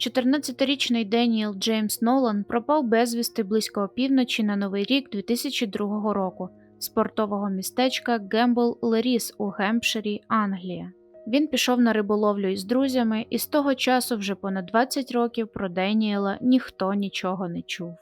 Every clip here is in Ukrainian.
14-річний Деніел Джеймс Нолан пропав безвісти близько опівночі на Новий рік 2002 року з портового містечка Гембл Леріс у Гемпширі, Англія. Він пішов на риболовлю із друзями, і з того часу вже понад 20 років про Деніела ніхто нічого не чув.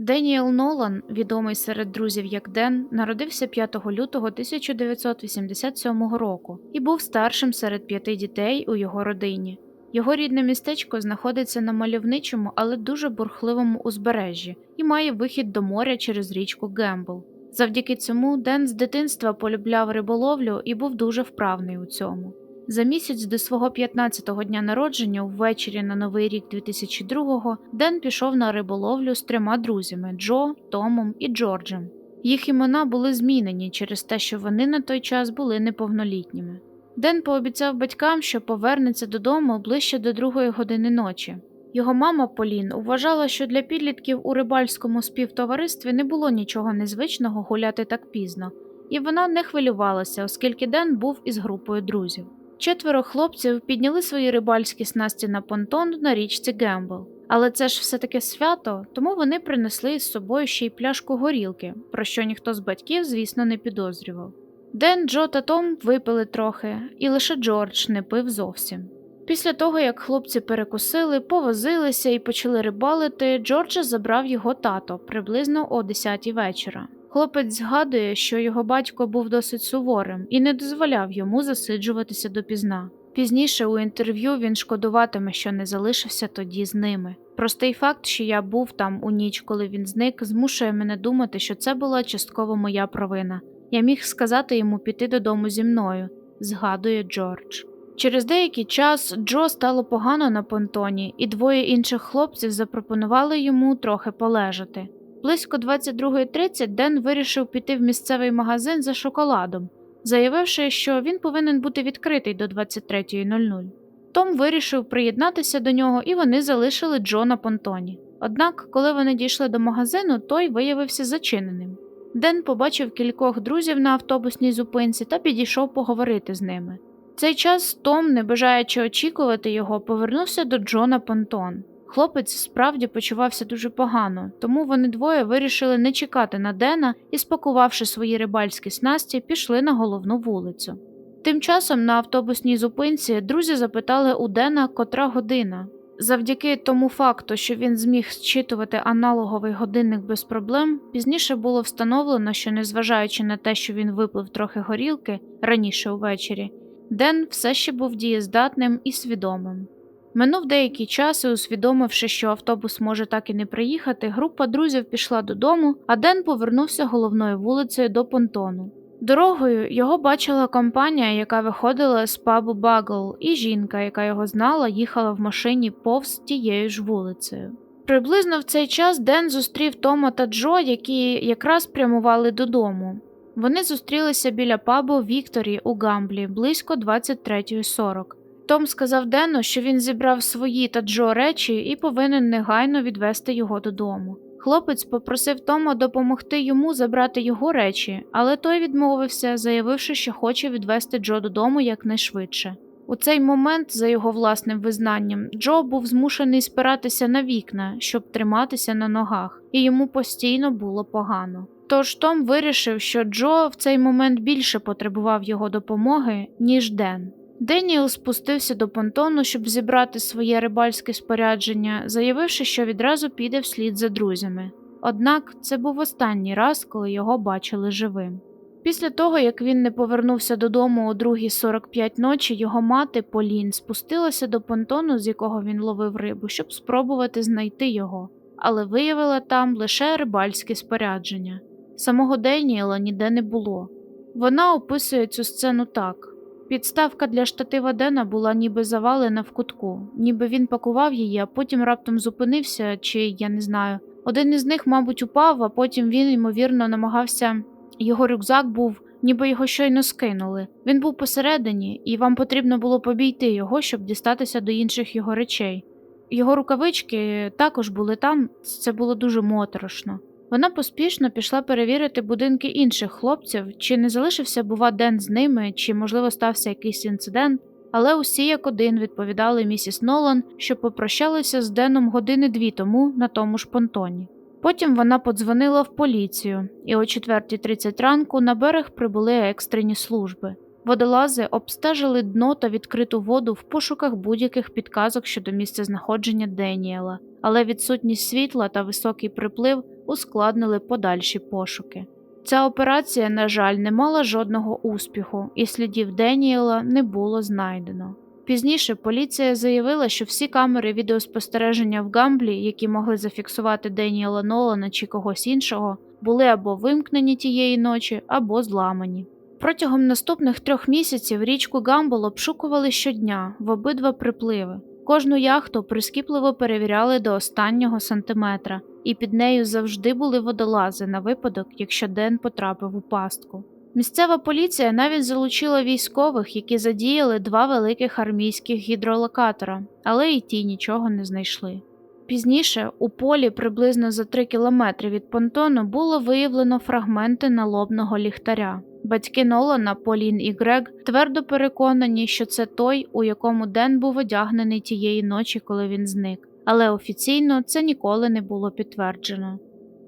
Деніел Нолан, відомий серед друзів як Ден, народився 5 лютого 1987 року і був старшим серед п'яти дітей у його родині. Його рідне містечко знаходиться на мальовничому, але дуже бурхливому узбережжі і має вихід до моря через річку Гембл. Завдяки цьому Ден з дитинства полюбляв риболовлю і був дуже вправний у цьому. За місяць до свого 15-го дня народження, ввечері на новий рік 2002-го, Ден пішов на риболовлю з трьома друзями Джо, Томом і Джорджем. Їх імена були змінені через те, що вони на той час були неповнолітніми. Ден пообіцяв батькам, що повернеться додому ближче до другої години ночі. Його мама Полін вважала, що для підлітків у рибальському співтоваристві не було нічого незвичного гуляти так пізно, і вона не хвилювалася, оскільки Ден був із групою друзів. Четверо хлопців підняли свої рибальські снасті на понтон на річці Гембл. Але це ж все таки свято, тому вони принесли із собою ще й пляшку горілки, про що ніхто з батьків, звісно, не підозрював. Ден, Джо та Том випили трохи, і лише Джордж не пив зовсім. Після того, як хлопці перекусили, повозилися і почали рибалити, Джорджа забрав його тато приблизно о 10 вечора. Хлопець згадує, що його батько був досить суворим і не дозволяв йому засиджуватися допізна. Пізніше у інтерв'ю він шкодуватиме, що не залишився тоді з ними. Простий факт, що я був там у ніч, коли він зник, змушує мене думати, що це була частково моя провина. Я міг сказати йому піти додому зі мною, згадує Джордж. Через деякий час Джо стало погано на понтоні, і двоє інших хлопців запропонували йому трохи полежати. Близько 22.30 Ден вирішив піти в місцевий магазин за шоколадом, заявивши, що він повинен бути відкритий до 23.00. Том вирішив приєднатися до нього, і вони залишили Джо на понтоні. Однак, коли вони дійшли до магазину, той виявився зачиненим. Ден побачив кількох друзів на автобусній зупинці та підійшов поговорити з ними. В цей час Том, не бажаючи очікувати його, повернувся до Джона Понтон. Хлопець справді почувався дуже погано, тому вони двоє вирішили не чекати на Дена і, спакувавши свої рибальські снасті, пішли на головну вулицю. Тим часом на автобусній зупинці друзі запитали у Дена, котра година. Завдяки тому факту, що він зміг зчитувати аналоговий годинник без проблем, пізніше було встановлено, що, незважаючи на те, що він випив трохи горілки раніше увечері, Ден все ще був дієздатним і свідомим. Минув деякий час і, усвідомивши, що автобус може так і не приїхати, група друзів пішла додому, а Ден повернувся головною вулицею до понтону. Дорогою його бачила компанія, яка виходила з пабу Багл, і жінка, яка його знала, їхала в машині повз тією ж вулицею. Приблизно в цей час Ден зустрів Тома та Джо, які якраз прямували додому. Вони зустрілися біля пабу Вікторі у Гамблі близько 23.40. Том сказав Дену, що він зібрав свої та Джо речі і повинен негайно відвести його додому. Хлопець попросив Тома допомогти йому забрати його речі, але той відмовився, заявивши, що хоче відвести Джо додому якнайшвидше. У цей момент, за його власним визнанням, Джо був змушений спиратися на вікна, щоб триматися на ногах, і йому постійно було погано. Тож Том вирішив, що Джо в цей момент більше потребував його допомоги, ніж Ден. Деніел спустився до понтону, щоб зібрати своє рибальське спорядження, заявивши, що відразу піде вслід за друзями. Однак це був останній раз, коли його бачили живим. Після того, як він не повернувся додому о 2.45 ночі, його мати Полін спустилася до понтону, з якого він ловив рибу, щоб спробувати знайти його, але виявила там лише рибальське спорядження. Самого Деніела ніде не було. Вона описує цю сцену так. Підставка для штатива Дена була ніби завалена в кутку, ніби він пакував її, а потім раптом зупинився, чи я не знаю. Один із них, мабуть, упав, а потім він, ймовірно, намагався. Його рюкзак був, ніби його щойно скинули. Він був посередині, і вам потрібно було побійти його, щоб дістатися до інших його речей. Його рукавички також були там, це було дуже моторошно. Вона поспішно пішла перевірити будинки інших хлопців, чи не залишився, бува, Ден з ними, чи, можливо, стався якийсь інцидент, але усі як один відповідали місіс Нолан, що попрощалися з Деном години дві тому на тому ж понтоні. Потім вона подзвонила в поліцію, і о 4.30 ранку на берег прибули екстрені служби. Водолази обстежили дно та відкриту воду в пошуках будь-яких підказок щодо місця знаходження Деніела, але відсутність світла та високий приплив ускладнили подальші пошуки. Ця операція, на жаль, не мала жодного успіху, і слідів Деніела не було знайдено. Пізніше поліція заявила, що всі камери відеоспостереження в Гамблі, які могли зафіксувати Деніела Нолана чи когось іншого, були або вимкнені тієї ночі, або зламані. Протягом наступних трьох місяців річку Гамбл обшукували щодня в обидва припливи. Кожну яхту прискіпливо перевіряли до останнього сантиметра, і під нею завжди були водолази на випадок, якщо Ден потрапив у пастку. Місцева поліція навіть залучила військових, які задіяли два великих армійських гідролокатора, але й ті нічого не знайшли. Пізніше у полі приблизно за 3 кілометри від понтону було виявлено фрагменти налобного ліхтаря. Батьки Нолана, Полін і Грег твердо переконані, що це той, у якому Ден був одягнений тієї ночі, коли він зник, але офіційно це ніколи не було підтверджено.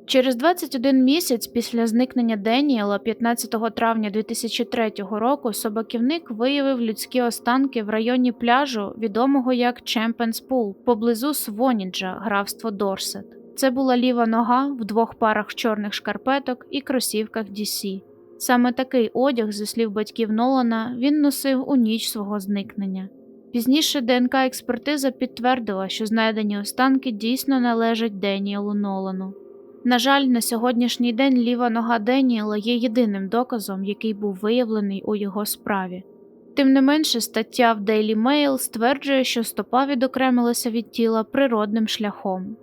Через 21 місяць після зникнення Деніела, 15 травня 2003 року, собаківник виявив людські останки в районі пляжу, відомого як Чемпенс Пул, поблизу Своніджа, графство Дорсет. Це була ліва нога в двох парах чорних шкарпеток і кросівках DC. Саме такий одяг, зі слів батьків Нолана, він носив у ніч свого зникнення. Пізніше ДНК експертиза підтвердила, що знайдені останки дійсно належать Деніелу Нолану. На жаль, на сьогоднішній день ліва нога Деніела є єдиним доказом, який був виявлений у його справі. Тим не менше, стаття в Daily Mail стверджує, що стопа відокремилася від тіла природним шляхом.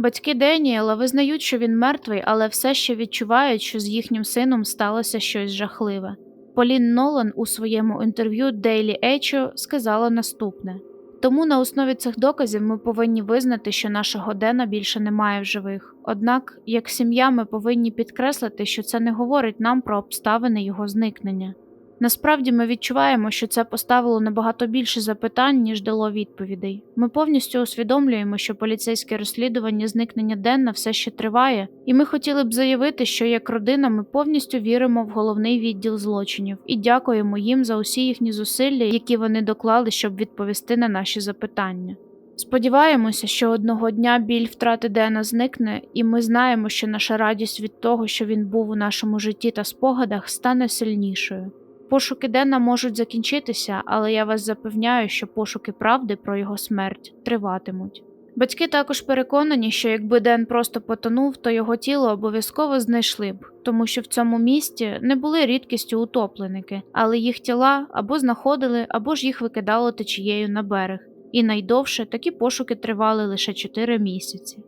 Батьки Деніела визнають, що він мертвий, але все ще відчувають, що з їхнім сином сталося щось жахливе. Полін Нолан у своєму інтерв'ю Daily Echo сказала наступне: тому на основі цих доказів ми повинні визнати, що нашого Дена більше немає в живих. Однак, як сім'я, ми повинні підкреслити, що це не говорить нам про обставини його зникнення. Насправді ми відчуваємо, що це поставило набагато більше запитань, ніж дало відповідей. Ми повністю усвідомлюємо, що поліцейське розслідування зникнення Денна все ще триває, і ми хотіли б заявити, що як родина ми повністю віримо в головний відділ злочинів і дякуємо їм за усі їхні зусилля, які вони доклали, щоб відповісти на наші запитання. Сподіваємося, що одного дня біль втрати Дена зникне, і ми знаємо, що наша радість від того, що він був у нашому житті та спогадах, стане сильнішою. Пошуки Дена можуть закінчитися, але я вас запевняю, що пошуки правди про його смерть триватимуть. Батьки також переконані, що якби Ден просто потонув, то його тіло обов'язково знайшли б, тому що в цьому місті не були рідкістю утопленики, але їх тіла або знаходили, або ж їх викидало течією на берег, і найдовше такі пошуки тривали лише 4 місяці.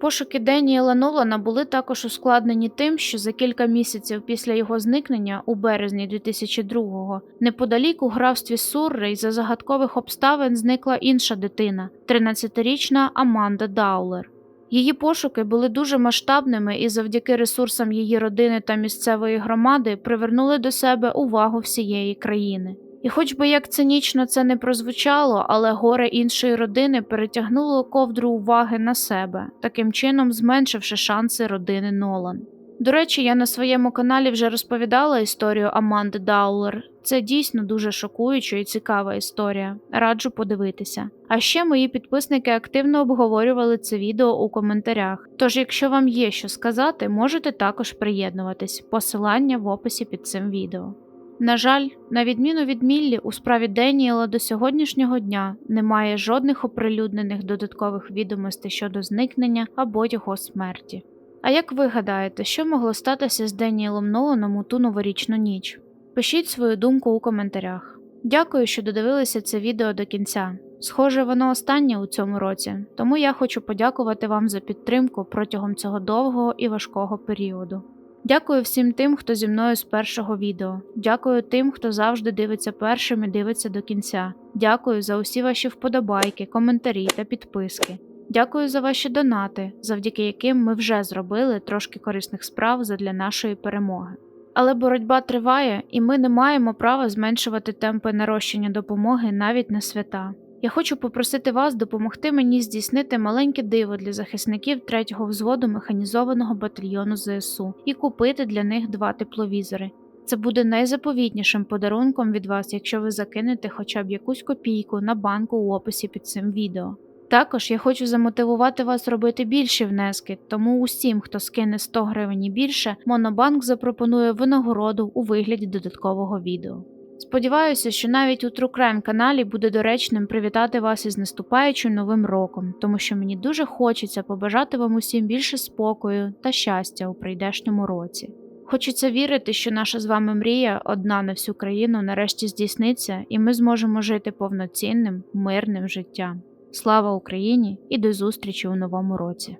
Пошуки Деніела Нолана були також ускладнені тим, що за кілька місяців після його зникнення у березні 2002-го неподалік у графстві Суррей за загадкових обставин зникла інша дитина, 13-річна Аманда Даулер. Її пошуки були дуже масштабними і завдяки ресурсам її родини та місцевої громади привернули до себе увагу всієї країни. І хоч би як цинічно це не прозвучало, але горе іншої родини перетягнуло ковдру уваги на себе, таким чином зменшивши шанси родини Нолан. До речі, я на своєму каналі вже розповідала історію Аманди Даулер. Це дійсно дуже шокуюча і цікава історія. Раджу подивитися. А ще мої підписники активно обговорювали це відео у коментарях. Тож, якщо вам є що сказати, можете також приєднуватись. Посилання в описі під цим відео. На жаль, на відміну від Міллі, у справі Деніела до сьогоднішнього дня немає жодних оприлюднених додаткових відомостей щодо зникнення або його смерті. А як ви гадаєте, що могло статися з Деніелом Ноланом у ту новорічну ніч? Пишіть свою думку у коментарях. Дякую, що додивилися це відео до кінця. Схоже, воно останнє у цьому році, тому я хочу подякувати вам за підтримку протягом цього довгого і важкого періоду. Дякую всім тим, хто зі мною з першого відео. Дякую тим, хто завжди дивиться першим і дивиться до кінця. Дякую за усі ваші вподобайки, коментарі та підписки. Дякую за ваші донати, завдяки яким ми вже зробили трошки корисних справ задля нашої перемоги. Але боротьба триває, і ми не маємо права зменшувати темпи нарощення допомоги навіть на свята. Я хочу попросити вас допомогти мені здійснити маленьке диво для захисників 3-го взводу механізованого батальйону ЗСУ і купити для них два тепловізори. Це буде найзаповітнішим подарунком від вас, якщо ви закинете хоча б якусь копійку на банку у описі під цим відео. Також я хочу замотивувати вас робити більші внески, тому усім, хто скине 100 гривень і більше, Монобанк запропонує винагороду у вигляді додаткового відео. Сподіваюся, що навіть у True Crime каналі буде доречним привітати вас із наступаючим новим роком, тому що мені дуже хочеться побажати вам усім більше спокою та щастя у прийдешньому році. Хочеться вірити, що наша з вами мрія одна на всю країну нарешті здійсниться, і ми зможемо жити повноцінним, мирним життям. Слава Україні і до зустрічі у новому році!